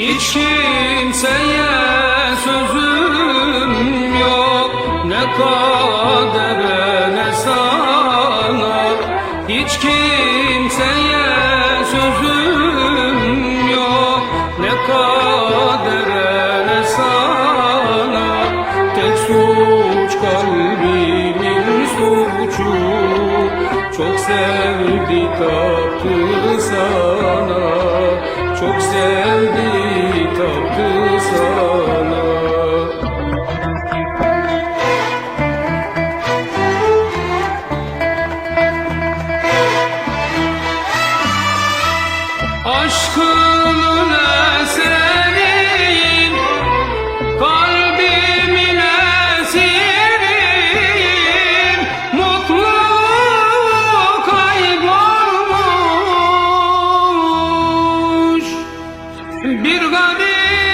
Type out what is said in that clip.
Hiç kimseye sözüm yok. Ne kadere ne sana. Hiç kimseye sözüm yok. Ne kadere ne sana. Tek suç kalbimin suçu. Çok sevdi taptı sana. Çok sevdi Aşkının eseriyim Kalbimin esiriyim. Mutluluk kaybolmuş. Bir garip